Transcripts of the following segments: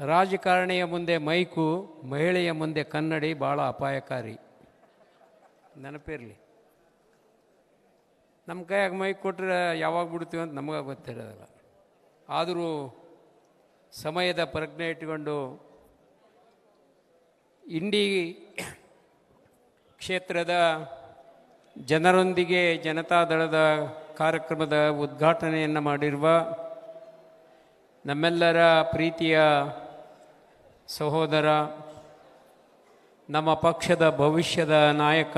ರಾಜಕಾರಣಿಯ ಮುಂದೆ ಮೈಕು, ಮಹಿಳೆಯ ಮುಂದೆ ಕನ್ನಡಿ ಭಾಳ ಅಪಾಯಕಾರಿ. ನೆನಪಿರಲಿ. ನಮ್ಮ ಕೈಯಾಗ ಮೈಕ್ ಕೊಟ್ಟರೆ ಯಾವಾಗ ಬಿಡ್ತೀವಿ ಅಂತ ನಮಗೆ ಗೊತ್ತಿರೋದಿಲ್ಲ. ಆದರೂ ಸಮಯದ ಪ್ರಜ್ಞೆ ಇಟ್ಟುಕೊಂಡು ಇಂಡಿ ಕ್ಷೇತ್ರದ ಜನರೊಂದಿಗೆ ಜನತಾದಳದ ಕಾರ್ಯಕ್ರಮದ ಉದ್ಘಾಟನೆಯನ್ನು ಮಾಡಿರುವ ನಮ್ಮೆಲ್ಲರ ಪ್ರೀತಿಯ ಸಹೋದರ, ನಮ್ಮ ಪಕ್ಷದ ಭವಿಷ್ಯದ ನಾಯಕ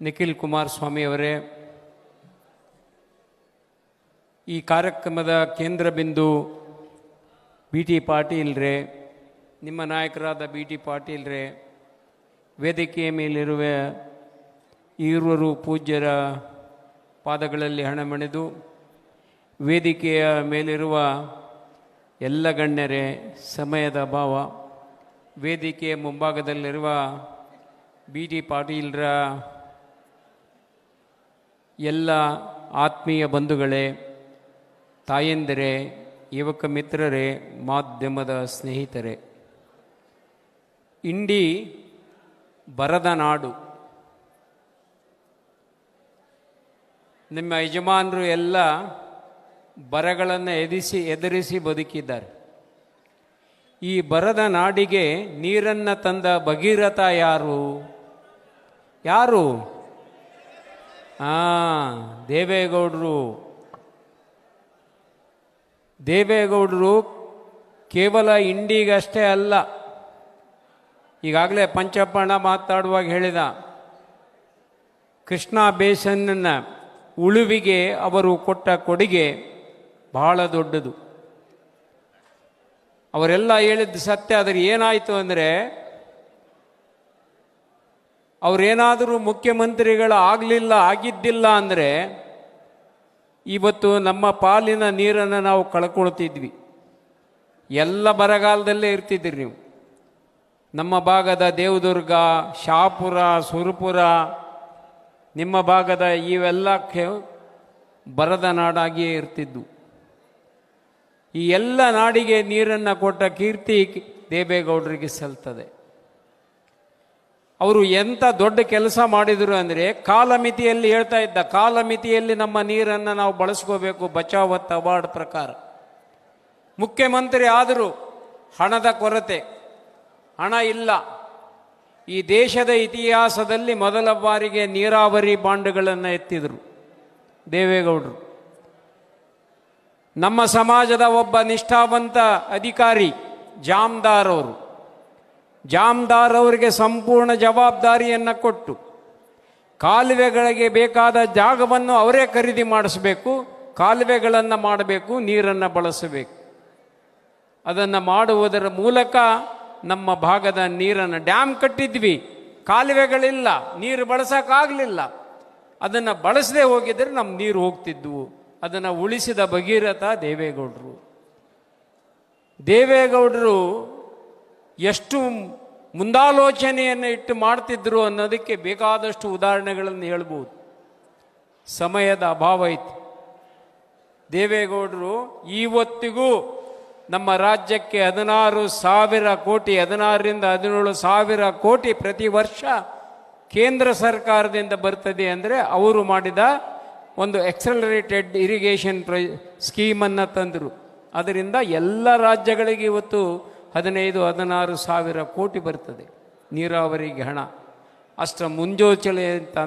ನಿಖಿಲ್ ಕುಮಾರಸ್ವಾಮಿಯವರೇ ಈ ಕಾರ್ಯಕ್ರಮದ ಕೇಂದ್ರ ಬಿಂದು ಬಿ ಟಿ ಪಾಟೀಲ್ರೇ ನಿಮ್ಮ ನಾಯಕರಾದ ಬಿ ಟಿ ಪಾಟೀಲ್ರೇ ವೇದಿಕೆಯ ಮೇಲಿರುವ ಈರುವರು ಪೂಜ್ಯರ ಪಾದಗಳಲ್ಲಿ ಹಣಮಣಿದು ವೇದಿಕೆಯ ಮೇಲಿರುವ ಎಲ್ಲ ಗಣ್ಯರೇ, ಸಮಯದ ಅಭಾವ. ವೇದಿಕೆಯ ಮುಂಭಾಗದಲ್ಲಿರುವ ಬಿ ಟಿ ಪಾಟೀಲ್ರ ಎಲ್ಲ ಆತ್ಮೀಯ ಬಂಧುಗಳೇ, ತಾಯಂದಿರೇ, ಯುವಕ ಮಿತ್ರರೇ, ಮಾಧ್ಯಮದ ಸ್ನೇಹಿತರೇ. ಇಂಡಿ ಬರದ ನಾಡು. ನಿಮ್ಮ ಯಜಮಾನರು ಎಲ್ಲ ಬರಗಳನ್ನು ಎದಿಸಿ ಎದುರಿಸಿ ಬದುಕಿದ್ದಾರೆ. ಈ ಬರದ ನಾಡಿಗೆ ನೀರನ್ನು ತಂದ ಭಗೀರಥ ಯಾರು? ಯಾರು? ಆ, ದೇವೇಗೌಡರು. ದೇವೇಗೌಡರು ಕೇವಲ ಇಂಡಿಗಷ್ಟೇ ಅಲ್ಲ. ಈಗಾಗಲೇ ಪಂಚಪ್ಪಣ್ಣ ಮಾತಾಡುವಾಗ ಹೇಳಿದ ಕೃಷ್ಣ ಬೇಸನ್ನ ಉಳುವಿಗೆ ಅವರು ಕೊಟ್ಟ ಕೊಡುಗೆ ಬಹಳ ದೊಡ್ಡದು. ಅವರೆಲ್ಲ ಹೇಳಿದ್ದು ಸತ್ಯ, ಆದರೆ ಏನಾಯಿತು ಅಂದರೆ, ಅವರೇನಾದರೂ ಮುಖ್ಯಮಂತ್ರಿಗಳು ಆಗಲಿಲ್ಲ, ಆಗಿದ್ದಿಲ್ಲ ಅಂದರೆ, ಇವತ್ತು ನಮ್ಮ ಪಾಲಿನ ನೀರನ್ನು ನಾವು ಕಳ್ಕೊಳ್ತಿದ್ವಿ. ಎಲ್ಲ ಬರಗಾಲದಲ್ಲೇ ಇರ್ತಿದ್ರಿ ನೀವು. ನಮ್ಮ ಭಾಗದ ದೇವದುರ್ಗ, ಶಾಪುರ, ಸುರಪುರ, ನಿಮ್ಮ ಭಾಗದ ಇವೆಲ್ಲ ಬರದ ನಾಡಾಗಿಯೇ ಇರ್ತಿದ್ದು ಈ ಎಲ್ಲ ನಾಡಿಗೆ ನೀರನ್ನು ಕೊಟ್ಟ ಕೀರ್ತಿ ದೇವೇಗೌಡರಿಗೆ ಸಲ್ತದೆ. ಅವರು ಎಂಥ ದೊಡ್ಡ ಕೆಲಸ ಮಾಡಿದರು ಅಂದರೆ ಕಾಲಮಿತಿಯಲ್ಲಿ ಹೇಳ್ತಾ ಇದ್ದ, ಕಾಲಮಿತಿಯಲ್ಲಿ ನಮ್ಮ ನೀರನ್ನು ನಾವು ಬಳಸ್ಕೋಬೇಕು ಬಚಾವತ್ ಅವಾರ್ಡ್ ಪ್ರಕಾರ. ಮುಖ್ಯಮಂತ್ರಿ ಆದರೂ ಹಣದ ಕೊರತೆ, ಹಣ ಇಲ್ಲ. ಈ ದೇಶದ ಇತಿಹಾಸದಲ್ಲಿ ಮೊದಲ ಬಾರಿಗೆ ನೀರಾವರಿ ಬಾಂಡ್ಗಳನ್ನು ಎತ್ತಿದರು ದೇವೇಗೌಡರು. ನಮ್ಮ ಸಮಾಜದ ಒಬ್ಬ ನಿಷ್ಠಾವಂತ ಅಧಿಕಾರಿ ಜಾಮ್ದಾರ್ ಅವರು. ಜಾಮ್ದಾರ್ ಅವರಿಗೆ ಸಂಪೂರ್ಣ ಜವಾಬ್ದಾರಿಯನ್ನು ಕೊಟ್ಟು ಕಾಲುವೆಗಳಿಗೆ ಬೇಕಾದ ಜಾಗವನ್ನು ಅವರೇ ಖರೀದಿ ಮಾಡಿಸಬೇಕು, ಕಾಲುವೆಗಳನ್ನು ಮಾಡಬೇಕು, ನೀರನ್ನು ಬಳಸಬೇಕು. ಅದನ್ನು ಮಾಡುವುದರ ಮೂಲಕ ನಮ್ಮ ಭಾಗದ ನೀರನ್ನು ಡ್ಯಾಮ್ ಕಟ್ಟಿದ್ವಿ. ಕಾಲುವೆಗಳಿಲ್ಲ, ನೀರು ಬಳಸೋಕ್ಕಾಗಲಿಲ್ಲ. ಅದನ್ನು ಬಳಸದೆ ಹೋಗಿದರೆ ನಮ್ಮ ನೀರು ಹೋಗ್ತಿದ್ವು. ಅದನ್ನು ಉಳಿಸಿದ ಭಗೀರಥ ದೇವೇಗೌಡರು. ದೇವೇಗೌಡರು ಎಷ್ಟು ಮುಂದಾಲೋಚನೆಯನ್ನು ಇಟ್ಟು ಮಾಡ್ತಿದ್ರು ಅನ್ನೋದಕ್ಕೆ ಬೇಕಾದಷ್ಟು ಉದಾಹರಣೆಗಳನ್ನು ಹೇಳ್ಬೋದು. ಸಮಯದ ಅಭಾವ ಇತ್ತು ದೇವೇಗೌಡರು ಇವತ್ತಿಗೂ ನಮ್ಮ ರಾಜ್ಯಕ್ಕೆ ಹದಿನಾರು ಸಾವಿರ ಕೋಟಿ, ಹದಿನಾರರಿಂದ ಹದಿನೇಳು ಸಾವಿರ ಕೋಟಿ ಪ್ರತಿ ವರ್ಷ ಕೇಂದ್ರ ಸರ್ಕಾರದಿಂದ ಬರ್ತದೆ ಅಂದರೆ ಅವರು ಮಾಡಿದ ಒಂದು ಎಕ್ಸಲರೇಟೆಡ್ ಇರಿಗೇಷನ್ ಪ್ರೊ ಸ್ಕೀಮನ್ನು ತಂದರು. ಅದರಿಂದ ಎಲ್ಲ ರಾಜ್ಯಗಳಿಗೆ ಇವತ್ತು ಹದಿನೈದು, ಹದಿನಾರು ಸಾವಿರ ಕೋಟಿ ಬರ್ತದೆ ನೀರಾವರಿಗೆ ಹಣ. ಅಷ್ಟರ ಮುಂಜೋಚಲೆ ಅಂತ.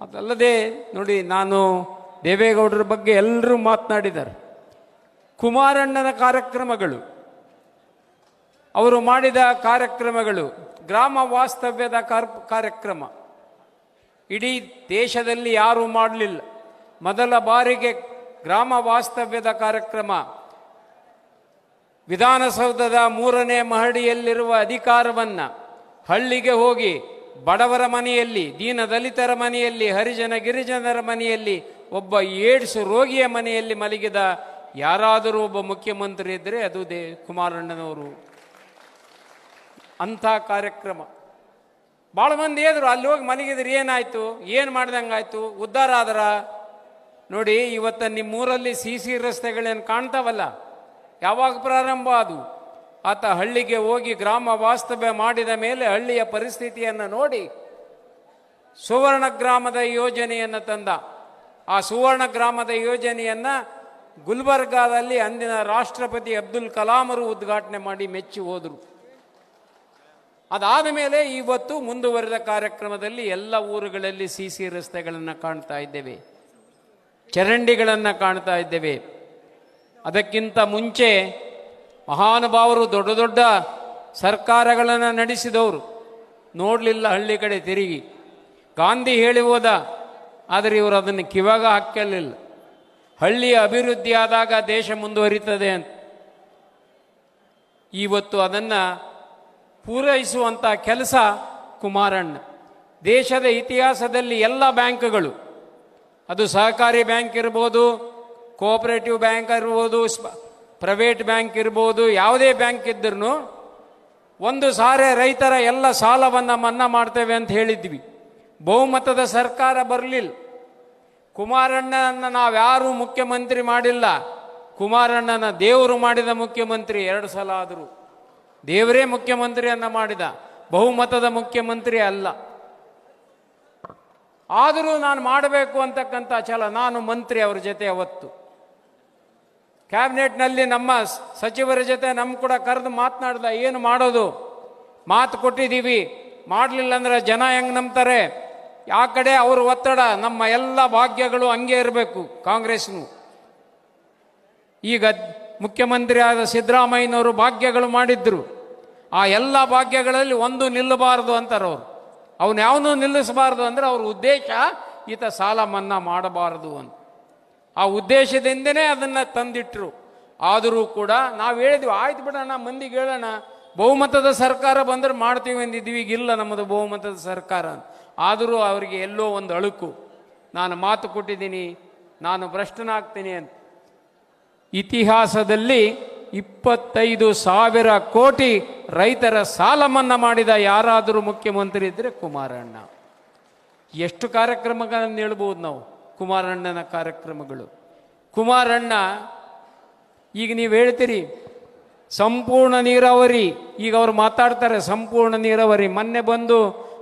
ಅದಲ್ಲದೆ ನೋಡಿ ನಾನು ದೇವೇಗೌಡರ ಬಗ್ಗೆ ಎಲ್ಲರೂ ಮಾತನಾಡಿದ್ದಾರೆ. ಕುಮಾರಣ್ಣನ ಕಾರ್ಯಕ್ರಮಗಳು. ಅವರು ಮಾಡಿದ ಕಾರ್ಯಕ್ರಮಗಳು, ಗ್ರಾಮ ವಾಸ್ತವ್ಯದ ಕಾರ್ ಕಾರ್ಯಕ್ರಮ. ಇಡೀ ದೇಶದಲ್ಲಿ ಯಾರೂ ಮಾಡಲಿಲ್ಲ. ಮೊದಲ ಬಾರಿಗೆ ಗ್ರಾಮ ವಾಸ್ತವ್ಯದ ಕಾರ್ಯಕ್ರಮ. ವಿಧಾನಸೌಧದ ಮೂರನೇ ಮಹಡಿಯಲ್ಲಿರುವ ಅಧಿಕಾರವನ್ನು ಹಳ್ಳಿಗೆ ಹೋಗಿ ಬಡವರ ಮನೆಯಲ್ಲಿ, ದೀನ ದಲಿತರ ಮನೆಯಲ್ಲಿ, ಹರಿಜನ ಗಿರಿಜನರ ಮನೆಯಲ್ಲಿ, ಒಬ್ಬ ಏಡ್ಸ್ ರೋಗಿಯ ಮನೆಯಲ್ಲಿ ಮಲಗಿದ ಯಾರಾದರೂ ಒಬ್ಬ ಮುಖ್ಯಮಂತ್ರಿ ಇದ್ದರೆ ಅದು ದೇ ಕುಮಾರಣ್ಣನವರು. ಅಂಥ ಕಾರ್ಯಕ್ರಮ. ಭಾಳ ಮಂದಿ ಹೇಳಿದ್ರು, ಅಲ್ಲಿ ಹೋಗಿ ಮಲಗಿದ್ರೆ ಏನಾಯಿತು? ಏನು ಮಾಡ್ದಂಗಾಯ್ತು? ಉದ್ಧಾರ ಆದ್ರ ನೋಡಿ, ಇವತ್ತು ನಿಮ್ಮೂರಲ್ಲಿ ಸಿ ಸಿ ರಸ್ತೆಗಳೇನು ಕಾಣ್ತಾವಲ್ಲ? ಯಾವಾಗ ಪ್ರಾರಂಭ ಅದು? ಆತ ಹಳ್ಳಿಗೆ ಹೋಗಿ ಗ್ರಾಮ ವಾಸ್ತವ್ಯ ಮಾಡಿದ ಮೇಲೆ ಹಳ್ಳಿಯ ಪರಿಸ್ಥಿತಿಯನ್ನು ನೋಡಿ, ಸುವರ್ಣ ಗ್ರಾಮದ ಯೋಜನೆಯನ್ನು ತಂದ. ಆ ಸುವರ್ಣ ಗ್ರಾಮದ ಯೋಜನೆಯನ್ನು ಗುಲ್ಬರ್ಗಾದಲ್ಲಿ ಅಂದಿನ ರಾಷ್ಟ್ರಪತಿ ಅಬ್ದುಲ್ ಕಲಾಮರು ಉದ್ಘಾಟನೆ ಮಾಡಿ ಮೆಚ್ಚಿ ಹೋದರು. ಅದಾದ ಮೇಲೆ ಇವತ್ತು ಮುಂದುವರೆದ ಕಾರ್ಯಕ್ರಮದಲ್ಲಿ ಎಲ್ಲ ಊರುಗಳಲ್ಲಿ ಸಿ ಸಿ ರಸ್ತೆಗಳನ್ನು ಕಾಣ್ತಾ ಇದ್ದೇವೆ. ಚರಂಡಿಗಳನ್ನು ಕಾಣ್ತಾ ಇದ್ದೇವೆ. ಅದಕ್ಕಿಂತ ಮುಂಚೆ ಮಹಾನುಭಾವರು ದೊಡ್ಡ ದೊಡ್ಡ ಸರ್ಕಾರಗಳನ್ನು ನಡೆಸಿದವರು. ನೋಡಲಿಲ್ಲ ಹಳ್ಳಿ ಕಡೆ ತಿರುಗಿ. ಗಾಂಧಿ ಹೇಳಿ ಹೋದ, ಆದರೆ ಇವರು ಅದನ್ನು ಕಿವಾಗ ಹಾಕಲಿಲ್ಲ ಹಳ್ಳಿಯ ಅಭಿವೃದ್ಧಿ ಆದಾಗ ದೇಶ ಮುಂದುವರಿತದೆ ಅಂತ. ಇವತ್ತು ಅದನ್ನು ಪೂರೈಸುವಂಥ ಕೆಲಸ ಕುಮಾರಣ್ಣ. ದೇಶದ ಇತಿಹಾಸದಲ್ಲಿ ಎಲ್ಲ ಬ್ಯಾಂಕ್ಗಳು ಅದು ಸಹಕಾರಿ ಬ್ಯಾಂಕ್ ಇರ್ಬೋದು, ಕೋಆಪರೇಟಿವ್ ಬ್ಯಾಂಕ್ ಇರ್ಬೋದು ಪ್ರೈವೇಟ್ ಬ್ಯಾಂಕ್ ಇರ್ಬೋದು, ಯಾವುದೇ ಬ್ಯಾಂಕ್ ಇದ್ರೂ ಒಂದು ಸಾರಿ ರೈತರ ಎಲ್ಲ ಸಾಲವನ್ನು ಮನ್ನಾ ಮಾಡ್ತೇವೆ ಅಂತ ಹೇಳಿದ್ವಿ. ಬಹುಮತದ ಸರ್ಕಾರ ಬರಲಿಲ್ಲ. ಕುಮಾರಣ್ಣನ ನಾವ್ಯಾರೂ ಮುಖ್ಯಮಂತ್ರಿ ಮಾಡಿಲ್ಲ. ಕುಮಾರಣ್ಣನ ದೇವರು ಮಾಡಿದ ಮುಖ್ಯಮಂತ್ರಿ ಎರಡು ಸಲ ಆದರೂ. ದೇವರೇ ಮುಖ್ಯಮಂತ್ರಿಯನ್ನ ಮಾಡಿದ. ಬಹುಮತದ ಮುಖ್ಯಮಂತ್ರಿ ಅಲ್ಲ. ಆದರೂ ನಾನು ಮಾಡಬೇಕು ಅಂತಕ್ಕಂಥ ಛಲ ನಾನು ಮಂತ್ರಿ ಅವರ ಜೊತೆ ಅವತ್ತು. ಕ್ಯಾಬಿನೆಟ್ನಲ್ಲಿ ನಮ್ಮ ಸಚಿವರ ಜೊತೆ ನಮ್ಮ ಕೂಡ ಕರೆದು ಮಾತನಾಡ್ದ, ಏನು ಮಾಡೋದು? ಮಾತು ಕೊಟ್ಟಿದ್ದೀವಿ ಮಾಡಲಿಲ್ಲ ಅಂದ್ರೆ ಜನ ಹೆಂಗೆ ನಂಬ್ತಾರೆ? ಆ ಕಡೆ ಅವ್ರ ಒತ್ತಡ, ನಮ್ಮ ಎಲ್ಲ ಭಾಗ್ಯಗಳು ಹಂಗೆ ಇರಬೇಕು ಕಾಂಗ್ರೆಸ್ನು. ಈಗ ಮುಖ್ಯಮಂತ್ರಿ ಆದ ಸಿದ್ದರಾಮಯ್ಯನವರು ಭಾಗ್ಯಗಳು ಮಾಡಿದ್ರು. ಆ ಎಲ್ಲ ಭಾಗ್ಯಗಳಲ್ಲಿ ಒಂದು ನಿಲ್ಲಬಾರದು ಅಂತಾರೆ ಅವರು ಅವನು ಯಾವನು ನಿಲ್ಲಿಸಬಾರದು ಅಂದ್ರೆ ಅವ್ರ ಉದ್ದೇಶ, ಈತ ಸಾಲ ಮನ್ನಾ ಮಾಡಬಾರದು ಅಂತ. ಆ ಉದ್ದೇಶದಿಂದನೇ ಅದನ್ನು ತಂದಿಟ್ರು. ಆದರೂ ಕೂಡ ನಾವು ಹೇಳಿದ್ವಿ, ಆಯ್ತು ಬಿಡೋಣ ಮಂದಿಗೆ ಹೇಳೋಣ. ಬಹುಮತದ ಸರ್ಕಾರ ಬಂದ್ರೆ ಮಾಡ್ತೀವಿ ಅಂದಿದ್ವಿ, ಈಗ ಇಲ್ಲ ನಮ್ಮದು ಬಹುಮತದ ಸರ್ಕಾರ ಆದರೂ ಅವರಿಗೆ ಎಲ್ಲೋ ಒಂದು ಅಳುಕು, ನಾನು ಮಾತು ಕೊಟ್ಟಿದ್ದೀನಿ, ನಾನು ಭ್ರಷ್ಟನಾಗ್ತೀನಿ ಅಂತ. ಇತಿಹಾಸದಲ್ಲಿ ಇಪ್ಪತ್ತೈದು ಸಾವಿರ ಕೋಟಿ ರೈತರ ಸಾಲ ಮನ್ನಾ ಮಾಡಿದ ಯಾರಾದರೂ ಮುಖ್ಯಮಂತ್ರಿ ಇದ್ದರೆ ಕುಮಾರಣ್ಣ. ಎಷ್ಟು ಕಾರ್ಯಕ್ರಮಗಳನ್ನು ಹೇಳ್ಬೋದು ನಾವು, ಕುಮಾರಣ್ಣನ ಕಾರ್ಯಕ್ರಮಗಳು. ಕುಮಾರಣ್ಣ, ಈಗ ನೀವು ಹೇಳ್ತೀರಿ, ಸಂಪೂರ್ಣ ನೀರಾವರಿ, ಈಗ ಅವ್ರು ಮಾತಾಡ್ತಾರೆ, ಸಂಪೂರ್ಣ ನೀರಾವರಿ. ಮೊನ್ನೆ ಬಂದು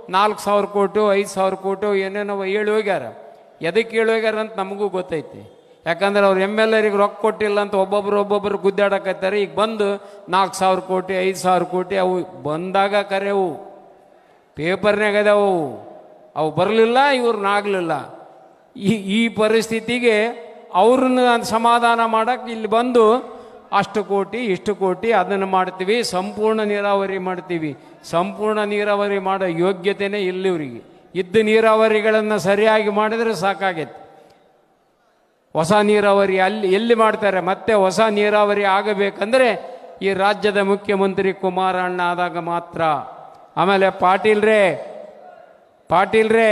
ನಾಲ್ಕು ಸಾವಿರ ಕೋಟು, ಐದು ಸಾವಿರ ಕೋಟು, ಏನೇನೋ ಹೇಳಿ ಹೋಗ್ಯಾರ. ಎದಕ್ಕೆ ಹೇಳಿ ಹೋಗ್ಯಾರ ಅಂತ ನಮಗೂ ಗೊತ್ತೈತಿ. ಯಾಕಂದ್ರೆ ಅವ್ರು ಎಂ ಎಲ್ ಎರಿಗೆ ರೊಕ್ಕ ಕೊಟ್ಟಿಲ್ಲ ಅಂತ ಒಬ್ಬೊಬ್ರು ಒಬ್ಬೊಬ್ಬರು ಗುದ್ದಾಡಕತ್ತಾರೆ. ಈಗ ಬಂದು ನಾಲ್ಕು ಸಾವಿರ ಕೋಟಿ, ಐದು ಸಾವಿರ ಕೋಟಿ, ಅವು ಬಂದಾಗ ಕರೆವು ಪೇಪರ್ನಾಗ ಅದಾವು. ಅವು ಬರಲಿಲ್ಲ, ಇವ್ರನ್ನ ಆಗಲಿಲ್ಲ. ಈ ಈ ಪರಿಸ್ಥಿತಿಗೆ ಅವ್ರನ್ನ ಸಮಾಧಾನ ಮಾಡೋಕ್ಕೆ ಇಲ್ಲಿ ಬಂದು ಅಷ್ಟು ಕೋಟಿ, ಇಷ್ಟು ಕೋಟಿ ಅದನ್ನು ಮಾಡ್ತೀವಿ, ಸಂಪೂರ್ಣ ನೀರಾವರಿ ಮಾಡ್ತೀವಿ. ಸಂಪೂರ್ಣ ನೀರಾವರಿ ಮಾಡೋ ಯೋಗ್ಯತೆನೇ ಇಲ್ಲ ಇವರಿಗೆ. ಇದ್ದ ನೀರಾವರಿಗಳನ್ನು ಸರಿಯಾಗಿ ಮಾಡಿದರೆ ಸಾಕಾಗೈತೆ. ಹೊಸ ನೀರಾವರಿ ಅಲ್ಲಿ ಎಲ್ಲಿ ಮಾಡ್ತಾರೆ? ಮತ್ತೆ ಹೊಸ ನೀರಾವರಿ ಆಗಬೇಕಂದ್ರೆ ಈ ರಾಜ್ಯದ ಮುಖ್ಯಮಂತ್ರಿ ಕುಮಾರಣ್ಣ ಆದಾಗ ಮಾತ್ರ. ಆಮೇಲೆ ಪಾಟೀಲ್ರೇ ಪಾಟೀಲ್ರೇ,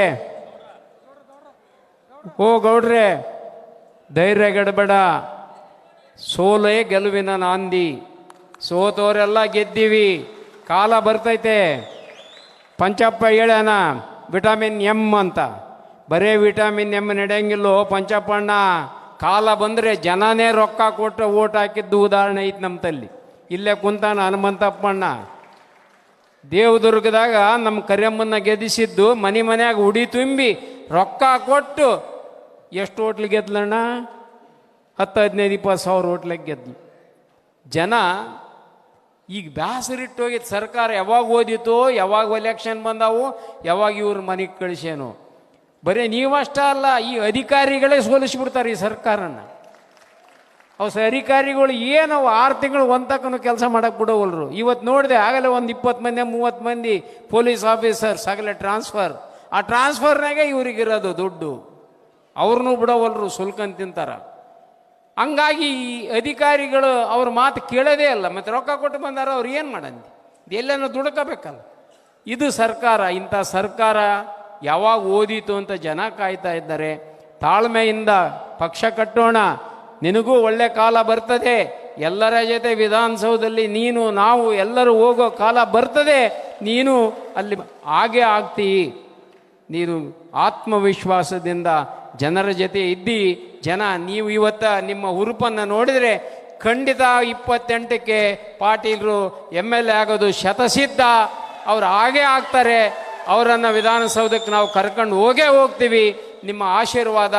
ಓ ಗೌಡ್ರೆ ಗಡಬಡ ಸೋಲೇ ಗೆಲುವಿನ ನಾಂದಿ. ಸೋತವರೆಲ್ಲ ಗೆದ್ದೀವಿ. ಕಾಲ ಬರ್ತೈತೆ. ಪಂಚಪ್ಪ ಹೇಳ್ಯಾನ, ವಿಟಮಿನ್ ಎಂ ಅಂತ. ಬರೇ ವಿಟಮಿನ್ ಎಂ ನಡೆಯಂಗಿಲ್ಲೋ ಪಂಚಪಣ್ಣ ಕಾಲ ಬಂದರೆ ಜನನೇ ರೊಕ್ಕ ಕೊಟ್ಟು ಓಟ್ ಹಾಕಿದ್ದು ಉದಾಹರಣೆ ಐತೆ ನಮ್ಮ ತಲ್ಲಿ. ಇಲ್ಲೇ ಕುಂತಾನ ಹನುಮಂತಪ್ಪಣ್ಣ. ದೇವದುರ್ಗದಾಗ ನಮ್ಮ ಕರಿಯಮ್ಮನ್ನ ಗೆದಿಸಿದ್ದು ಮನೆ ಮನೆಯಾಗ ಉಡಿ ತುಂಬಿ ರೊಕ್ಕ ಕೊಟ್ಟು ಎಷ್ಟು ಹೋಟ್ಲ್ ಗೆದ್ಲಣ್ಣ? ಹತ್ತು, ಹದಿನೈದು, ಇಪ್ಪತ್ತು ಸಾವಿರ ಹೋಟ್ಲಿಗೆ ಗೆದ್ಲು. ಜನ ಈಗ ಬ್ಯಾಸರಿಟ್ಟು ಹೋಗಿತ್ತು ಸರ್ಕಾರ ಯಾವಾಗ ಓದಿತೋ, ಯಾವಾಗ ಎಲೆಕ್ಷನ್ ಬಂದಾವು, ಯಾವಾಗ ಇವ್ರ ಮನೆಗೆ ಕಳಿಸೇನು ಬರೀ ನೀವಷ್ಟೇ ಅಲ್ಲ, ಈ ಅಧಿಕಾರಿಗಳೇ ಸೋಲಿಸ್ಬಿಡ್ತಾರೆ ಈ ಸರ್ಕಾರನ. ಅವಸ ಅಧಿಕಾರಿಗಳು ಏನು ಆರು ತಿಂಗಳು ಒಂದಕ್ಕೂ ಕೆಲಸ ಮಾಡಕ್ಕೆ ಬಿಡೋವಲ್ರು. ಇವತ್ತು ನೋಡಿದೆ ಆಗಲೇ ಒಂದು ಇಪ್ಪತ್ತು ಮಂದಿ, ಮೂವತ್ತು ಮಂದಿ ಪೊಲೀಸ್ ಆಫೀಸರ್ಸ್ ಆಗಲೇ ಟ್ರಾನ್ಸ್ಫರ್. ಆ ಟ್ರಾನ್ಸ್ಫರ್ನಾಗೆ ಇವ್ರಿಗಿರೋದು ದುಡ್ಡು. ಅವ್ರನ್ನೂ ಬಿಡೋವಲ್ರು ಸುಲ್ಕನ್ ತಿಂತಾರ. ಹಂಗಾಗಿ ಈ ಅಧಿಕಾರಿಗಳು ಅವ್ರ ಮಾತು ಕೇಳೋದೇ ಅಲ್ಲ, ಮತ್ತೆ ರೊಕ್ಕ ಕೊಟ್ಟು ಬಂದಾರ ಅವ್ರು ಏನು ಮಾಡಂದಿ? ಎಲ್ಲನೂ ದುಡ್ಕೋಬೇಕಲ್ಲ. ಇದು ಸರ್ಕಾರ, ಇಂಥ ಸರ್ಕಾರ ಯಾವಾಗ ಓದಿತು ಅಂತ ಜನ ಕಾಯ್ತಾ ಇದ್ದಾರೆ. ತಾಳ್ಮೆಯಿಂದ ಪಕ್ಷ ಕಟ್ಟೋಣ. ನಿನಗೂ ಒಳ್ಳೆ ಕಾಲ ಬರ್ತದೆ. ಎಲ್ಲರ ಜೊತೆ ವಿಧಾನಸೌಧದಲ್ಲಿ ನೀನು, ನಾವು ಎಲ್ಲರೂ ಹೋಗೋ ಕಾಲ ಬರ್ತದೆ. ನೀನು ಅಲ್ಲಿ ಹಾಗೆ ಆಗ್ತೀ. ನೀನು ಆತ್ಮವಿಶ್ವಾಸದಿಂದ ಜನರ ಜೊತೆ ಇದ್ದಿ. ಜನ, ನೀವು ಇವತ್ತ ನಿಮ್ಮ ಹುರುಪನ್ನು ನೋಡಿದರೆ ಖಂಡಿತ ಇಪ್ಪತ್ತೆಂಟಕ್ಕೆ ಪಾಟೀಲರು ಎಂ ಎಲ್ ಎ ಆಗೋದು ಶತಸಿದ್ಧ. ಅವ್ರು ಹಾಗೆ ಆಗ್ತಾರೆ. ಅವರನ್ನು ವಿಧಾನಸೌಧಕ್ಕೆ ನಾವು ಕರ್ಕೊಂಡು ಹೋಗೇ ಹೋಗ್ತೀವಿ. ನಿಮ್ಮ ಆಶೀರ್ವಾದ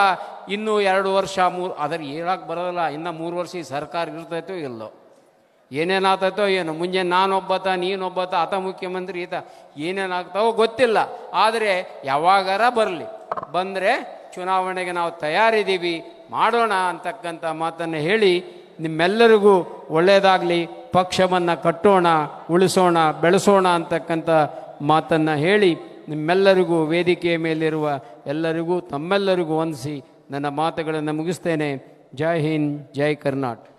ಇನ್ನೂ ಎರಡು ವರ್ಷ, ಮೂರು ಅದ್ರ ಹೇಳಕ್ಕೆ ಬರೋದಿಲ್ಲ. ಇನ್ನು ಮೂರು ವರ್ಷ ಈ ಸರ್ಕಾರ ಇರ್ತೈತೋ ಇಲ್ಲೋ? ಏನೇನಾಗ್ತೈತೋ ಏನು? ಮುಂಜಾನೆ ನಾನೊಬ್ಬತ, ನೀನೊಬ್ಬತ, ಆತ ಮುಖ್ಯಮಂತ್ರಿ, ಈತ. ಏನೇನಾಗ್ತಾವೋ ಗೊತ್ತಿಲ್ಲ. ಆದರೆ ಯಾವಾಗಾರ ಬರಲಿ. ಬಂದರೆ ಚುನಾವಣೆಗೆ ನಾವು ತಯಾರಿದ್ದೀವಿ. ಮಾಡೋಣ ಅಂತಕ್ಕಂಥ ಮಾತನ್ನು ಹೇಳಿ ನಿಮ್ಮೆಲ್ಲರಿಗೂ ಒಳ್ಳೆಯದಾಗಲಿ ಪಕ್ಷವನ್ನು ಕಟ್ಟೋಣ, ಉಳಿಸೋಣ, ಬೆಳೆಸೋಣ ಅಂತಕ್ಕಂಥ ಮಾತನ್ನು ಹೇಳಿ ನಿಮ್ಮೆಲ್ಲರಿಗೂ ವೇದಿಕೆಯ ಮೇಲಿರುವ ಎಲ್ಲರಿಗೂ ತಮ್ಮೆಲ್ಲರಿಗೂ ವಂದಿಸಿ ನನ್ನ ಮಾತುಗಳನ್ನು ಮುಗಿಸ್ತೇನೆ. ಜೈ ಹಿಂದ್, ಜೈ ಕರ್ನಾಟಕ.